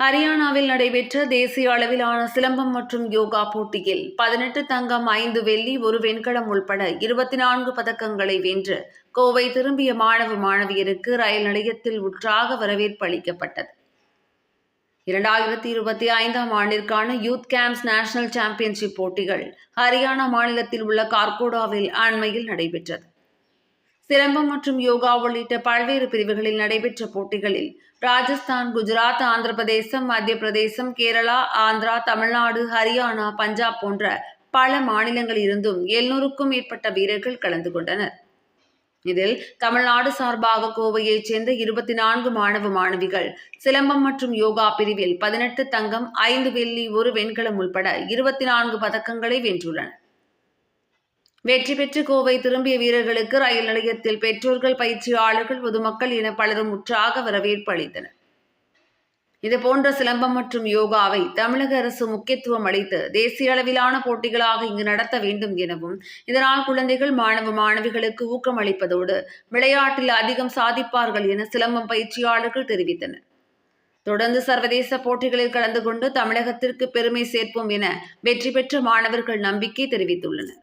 ஹரியானாவில் நடைபெற்ற தேசிய அளவிலான சிலம்பம் மற்றும் யோகா போட்டியில் பதினெட்டு தங்கம் ஐந்து வெள்ளி ஒரு வெண்கலம் உள்பட இருபத்தி நான்கு பதக்கங்களை வென்று கோவை திரும்பிய மாணவ மாணவியருக்கு ரயில் நிலையத்தில் உற்றாக வரவேற்பு அளிக்கப்பட்டது. இரண்டாயிரத்தி இருபத்தி ஐந்தாம் ஆண்டிற்கான யூத் கேம்ப்ஸ் நேஷனல் சாம்பியன்ஷிப் போட்டிகள் ஹரியானா மாநிலத்தில் உள்ள கார்கோடாவில் அண்மையில் நடைபெற்றது. சிலம்பம் மற்றும் யோகா உள்ளிட்ட பல்வேறு பிரிவுகளில் நடைபெற்ற போட்டிகளில் ராஜஸ்தான் குஜராத் ஆந்திர பிரதேசம் மத்திய பிரதேசம் கேரளா ஆந்திரா தமிழ்நாடு ஹரியானா பஞ்சாப் போன்ற பல மாநிலங்களில் இருந்தும் எழுநூறுக்கும் மேற்பட்ட வீரர்கள் கலந்து கொண்டனர். இதில் தமிழ்நாடு சார்பாக கோவையைச் சேர்ந்த இருபத்தி நான்கு மாணவ மாணவிகள் சிலம்பம் மற்றும் யோகா பிரிவில் பதினெட்டு தங்கம் ஐந்து வெள்ளி ஒரு வெண்கலம் உள்பட இருபத்தி நான்கு பதக்கங்களை வென்றுள்ளனர். வெற்றி பெற்று கோவை திரும்பிய வீரர்களுக்கு ரயில் நிலையத்தில் பெற்றோர்கள் பயிற்சியாளர்கள் பொதுமக்கள் என பலரும் முற்றாக வரவேற்பு அளித்தனர். இதுபோன்ற சிலம்பம் மற்றும் யோகாவை தமிழக அரசு முக்கியத்துவம் அளித்து தேசிய அளவிலான போட்டிகளாக இங்கு நடத்த வேண்டும் எனவும் இதனால் குழந்தைகள் மாணவ மாணவிகளுக்கு ஊக்கம் அளிப்பதோடு விளையாட்டில் அதிகம் சாதிப்பார்கள் என சிலம்பம் பயிற்சியாளர்கள் தெரிவித்தனர். தொடர்ந்து சர்வதேச போட்டிகளில் கலந்து கொண்டு தமிழகத்திற்கு பெருமை சேர்ப்போம் என வெற்றி பெற்ற மாணவர்கள் நம்பிக்கை தெரிவித்துள்ளனர்.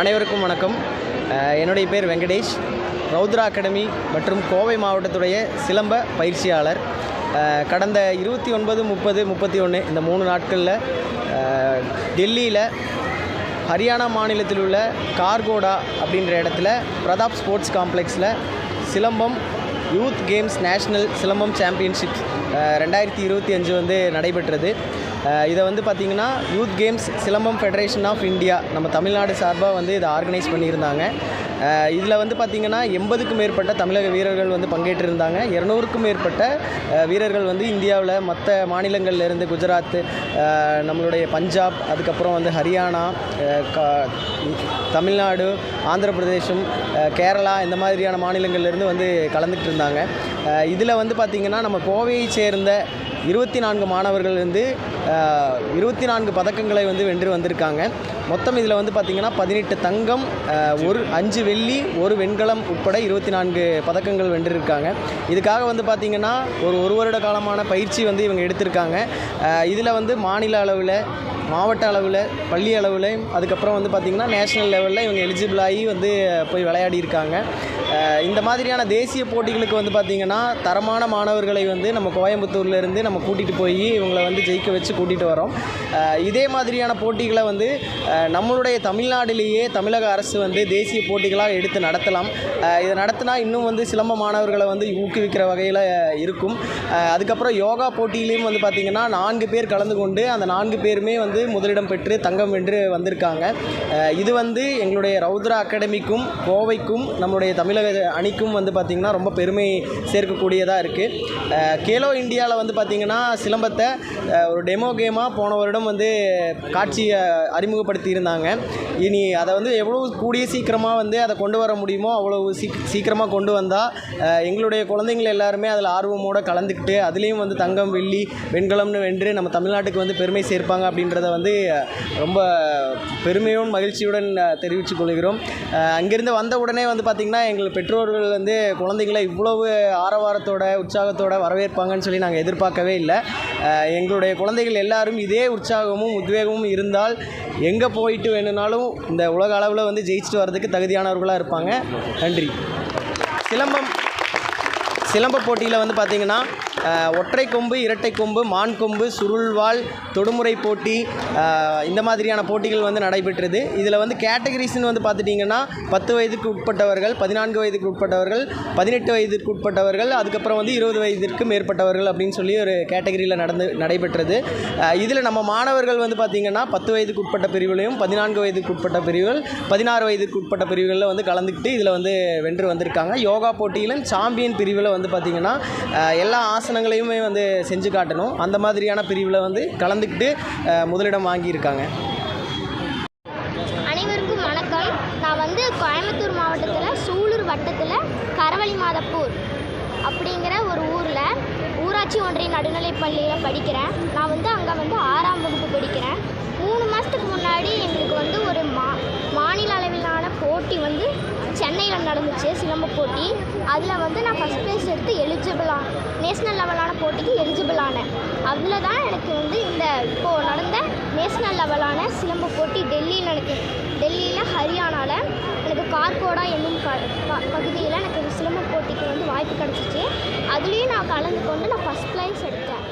அனைவருக்கும் வணக்கம். என்னுடைய பேர் வெங்கடேஷ். ரௌத்ரா அகாடமி மற்றும் கோவை மாவட்டத்துடைய சிலம்ப பயிற்சியாளர். கடந்த இருபத்தி ஒன்பது முப்பது முப்பத்தி ஒன்று இந்த மூணு நாட்களில் டெல்லியில் ஹரியானா மாநிலத்தில் உள்ள கார்கோடா அப்படின்ற இடத்துல Pratap sports காம்ப்ளெக்ஸில் silambam youth games national silambam championship ரெண்டாயிரத்தி இருபத்தி அஞ்சு வந்து நடைபெற்றது. இதை வந்து பார்த்திங்கன்னா youth games silambam federation of India நம்ம தமிழ்நாடு சார்பாக வந்து இதை ஆர்கனைஸ் பண்ணியிருந்தாங்க. இதில் வந்து பார்த்திங்கன்னா எண்பதுக்கும் மேற்பட்ட தமிழக வீரர்கள் வந்து பங்கேற்றிருந்தாங்க. இரநூறுக்கும் மேற்பட்ட வீரர்கள் வந்து இந்தியாவில் மற்ற மாநிலங்களில் இருந்து குஜராத் நம்மளுடைய பஞ்சாப் அதுக்கப்புறம் வந்து ஹரியானா கா- தமிழ்நாடு ஆந்திர பிரதேசம் கேரளா இந்த மாதிரியான மாநிலங்கள்லேருந்து வந்து கலந்துக்கிட்டு இருந்தாங்க. இதில் வந்து பார்த்திங்கன்னா நம்ம கோவையை சேர்ந்த இருபத்தி நான்கு மாணவர்கள் வந்து இருபத்தி நான்கு பதக்கங்களை வந்து வென்று வந்திருக்காங்க. மொத்தம் இதில் வந்து பார்த்திங்கன்னா பதினெட்டு தங்கம் ஒரு அஞ்சு வெள்ளி ஒரு வெண்கலம் உட்பட இருபத்தி நான்கு பதக்கங்கள் வென்றிருக்காங்க. இதுக்காக வந்து பார்த்திங்கன்னா ஒரு ஒரு வருட காலமான பயிற்சி வந்து இவங்க எடுத்திருக்காங்க. இதில் வந்து மாநில அளவில் மாவட்ட அளவில் பள்ளி அளவில் அதுக்கப்புறம் வந்து பார்த்திங்கன்னா நேஷ்னல் லெவலில் இவங்க எலிஜிபிள் ஆகி வந்து போய் விளையாடி இருக்காங்க இந்த மாதிரியான தேசிய போட்டிகளுக்கு வந்து பார்த்திங்கன்னா தரமான மாணவர்களை வந்து நம்ம கோயம்புத்தூர்லேருந்து நம்ம நம்ம கூட்டிகிட்டு போய் இவங்களை வந்து ஜெயிக்க வச்சு கூட்டிகிட்டு வரோம். இதே மாதிரியான போட்டிகளை வந்து நம்மளுடைய தமிழ்நாட்டிலேயே தமிழக அரசு வந்து தேசிய போட்டிகளாக எடுத்து நடத்தலாம். இதை நடத்தினா இன்னும் வந்து சிலம்ப மாணவர்களை வந்து ஊக்குவிக்கிற வகையில் இருக்கும். அதுக்கப்புறம் யோகா போட்டியிலையும் வந்து பார்த்திங்கன்னா நான்கு பேர் கலந்து கொண்டு அந்த நான்கு பேருமே வந்து முதலிடம் பெற்று தங்கம் வென்று வந்திருக்காங்க. இது வந்து எங்களுடைய ரௌத்ரா அகாடமிக்கும் கோவைக்கும் நம்மளுடைய தமிழக அணிக்கும் வந்து பார்த்திங்கன்னா ரொம்ப பெருமை சேர்க்கக்கூடியதாக இருக்குது கேலோ இந்தியாவில் வந்து பார்த்திங்கன்னா சிலம்பத்தை ஒரு டெமோ கேமாக போன வருடம் வந்து காட்சியை அறிமுகப்படுத்தியிருந்தாங்க. இனி அதை வந்து எவ்வளோ கூடிய சீக்கிரமாக வந்து அதை கொண்டு வர முடியுமோ அவ்வளோ சீக் சீக்கிரமாக கொண்டு வந்தால் எங்களுடைய குழந்தைங்கள் எல்லாருமே அதில் ஆர்வமோடு கலந்துக்கிட்டு அதுலேயும் வந்து தங்கம் வெள்ளி வெண்கலம்னு வென்று நம்ம தமிழ்நாட்டுக்கு வந்து பெருமை சேர்ப்பாங்க அப்படின்றத வந்து ரொம்ப பெருமையும் மகிழ்ச்சியுடன் தெரிவித்து தெரிவித்துக் கொள்கிறோம். அங்கேருந்து வந்த உடனே வந்து பார்த்திங்கன்னா எங்கள் பெற்றோர்கள் வந்து குழந்தைங்களை இவ்வளவு ஆரவாரத்தோட உற்சாகத்தோட வரவேற்பாங்கன்னு சொல்லி நாங்கள் எதிர்பார்க்கவே இல்லை. எங்களுடைய குழந்தைகள் எல்லாரும் இதே உற்சாகமும் உத்வேகமும் இருந்தால் எங்கே போயிட்டு வேணும்னாலும் இந்த உலக அளவில் வந்து ஜெயிச்சுட்டு வர்றதுக்கு தகுதியானவர்களாக இருப்பாங்க. நன்றி. சிலம்பம் சிலம்ப போட்டியில் வந்து பார்த்திங்கன்னா ஒற்றை கொம்பு இரட்டை கொம்பு மான் கொம்பு சுருள்வாள் தொடுமுறை போட்டி இந்த மாதிரியான போட்டிகள் வந்து நடைபெற்றது. இதில் வந்து கேட்டகரிஸ்னு வந்து பார்த்துட்டிங்கன்னா பத்து வயதுக்கு உட்பட்டவர்கள் பதினான்கு வயதுக்கு உட்பட்டவர்கள் பதினெட்டு வயதுக்கு உட்பட்டவர்கள் அதுக்கப்புறம் வந்து இருபது வயதிற்கு மேற்பட்டவர்கள் அப்படின்னு சொல்லி ஒரு கேட்டகரியில் நடந்து நடைபெற்றது. இதில் நம்ம மாணவர்கள் வந்து பார்த்திங்கன்னா பத்து வயதுக்கு உட்பட்ட பிரிவுகளையும் பதினான்கு வயதுக்கு உட்பட்ட பிரிவுகள் பதினாறு வயதுக்கு உட்பட்ட பிரிவுகளில் வந்து கலந்துக்கிட்டு இதில் வந்து வென்று வந்திருக்காங்க. யோகா போட்டியிலும் சாம்பியன் பிரிவில் வந்து வந்து பார்த்திங்கன்னா எல்லா ஆசனங்களையுமே வந்து செஞ்சு காட்டணும். அந்த மாதிரியான பிரிவில் வந்து கலந்துக்கிட்டு முதலிடம் வாங்கியிருக்காங்க. அனைவருக்கும் வணக்கம். நான் வந்து கோயம்புத்தூர் மாவட்டத்தில் சூலூர் வட்டத்தில் கரவழி மாதப்பூர் அப்படிங்கிற ஒரு ஊரில் ஊராட்சி ஒன்றிய நடுநிலைப் பள்ளியில் படிக்கிறேன். நான் வந்து அங்கே வந்து ஆறாம் வகுப்பு படிக்கிறேன். மூணு மாதத்துக்கு முன்னாடி எங்களுக்கு வந்து ஒரு மா மாநில அளவிலான போட்டி வந்து சென்னையில் நடந்துச்சு சிலம்ப போட்டி. அதில் வந்து நான் ஃபஸ்ட் ப்ரைஸ் எடுத்து எலிஜிபிளாக நேஷ்னல் லெவலான போட்டிக்கு எலிஜிபிள் ஆனேன். அதில் தான் எனக்கு வந்து இந்த இப்போது நடந்த நேஷ்னல் லெவலான சிலம்ப போட்டி டெல்லியில் எனக்கு டெல்லியில் ஹரியானாவில் எனக்கு கார்கோடா என்னும் ப பகுதியில் எனக்கு சிலம்ப போட்டிக்கு வந்து வாய்ப்பு கிடச்சிச்சு. அதுலேயும் நான் கலந்து கொண்டு நான் ஃபஸ்ட் ப்ரைஸ் எடுத்தேன்.